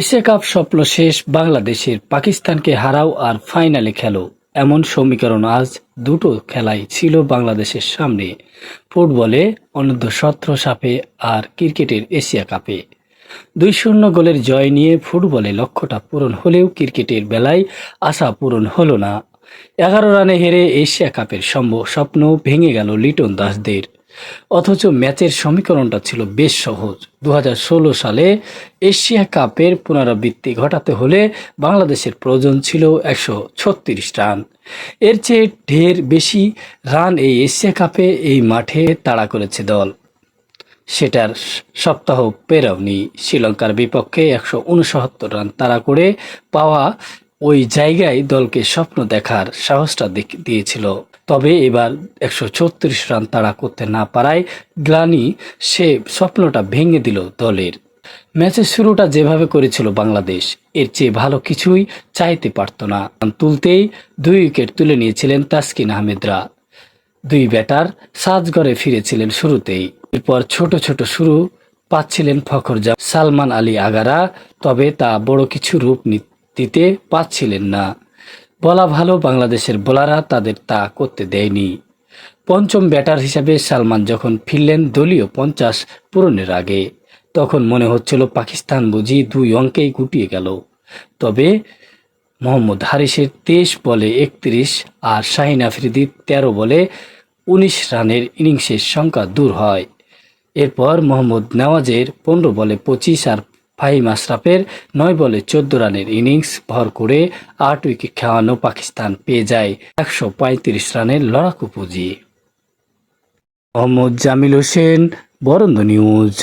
Asia cup স্বপ্ন শেষ, বাংলাদেশের পাকিস্তানকে হারাও আর ফাইনালে খেলো। এমন সমীকরণ আজ দুটো খেলাই ছিল বাংলাদেশের সামনে, ফুটবলে অনূর্ধ্ব সত্র সাপে আর ক্রিকেটের এশিয়া কাপে। দুই শূন্য গোলের জয় নিয়ে ফুটবলে লক্ষ্যটা পূরণ হলেও ক্রিকেটের বেলায় আশা পূরণ হলো না। এগারো রানে হেরে এশিয়া কাপের সম্ভব স্বপ্ন ভেঙে গেল লিটন দাসদের। অথচ ম্যাচের সমীকরণটা ছিল বেশ সহজ। দুহাজার ষোলো সালে এশিয়া কাপের পুনরাবৃত্তি ঘটাতে হলে বাংলাদেশের প্রয়োজন ছিল একশো ছত্রিশ রান। এর চেয়ে ঢের বেশি রান এই এশিয়া কাপে এই মাঠে তাড়া করেছে দল। সেটার সপ্তাহ পেরাওনি শ্রীলঙ্কার বিপক্ষে একশো উনসত্তর রান তাড়া করে পাওয়া ওই জায়গায় দলকে স্বপ্ন দেখার সাহসটা দিয়েছিল। তবে এবার একশো ছত্রিশ রান তাড়া করতে না পারায় গ্লানি সে স্বপ্নটা ভেঙে দিল দলের। ম্যাচের শুরুটা যেভাবে করেছিল বাংলাদেশ, এর চেয়ে ভালো কিছুই চাইতে পারত না। তুলতেই দুই উইকেট তুলে নিয়েছিলেন তাসকিন আহমেদরা। দুই ব্যাটার সাজগড়ে ফিরেছিলেন শুরুতেই। এরপর ছোট ছোট শুরু পাচ্ছিলেন ফখরজা সালমান আলী আগারা, তবে তা বড় কিছু রূপ নি- দিতে পারছিলেন না। বলা ভালো, বাংলাদেশের বোলাররা তাদের তা করতে দেয়নি। পঞ্চম ব্যাটার হিসাবে সালমান যখন ফিরলেন দলীয় পঞ্চাশ পূরণের আগে, তখন মনে হচ্ছিল পাকিস্তান বুঝি দুই অঙ্কেই গুটিয়ে গেল। তবে মোহাম্মদ হারিসের তেইশ বলে একত্রিশ আর শাহিন আফ্রিদির তেরো বলে উনিশ রানের ইনিংসের সংখ্যা দূর হয়। এরপর মোহাম্মদ নওয়াজের পনেরো বলে পঁচিশ আর ফাহিম আশরাফের নয় বলে চোদ্দ রানের ইনিংস ভর করে আট উইকেট খাওয়ানো পাকিস্তান পেয়ে যায় একশো পঁয়ত্রিশ রানের লড়াকু পুঁজি। মোহাম্মদ জামিল হোসেন, বরন্দ নিউজ।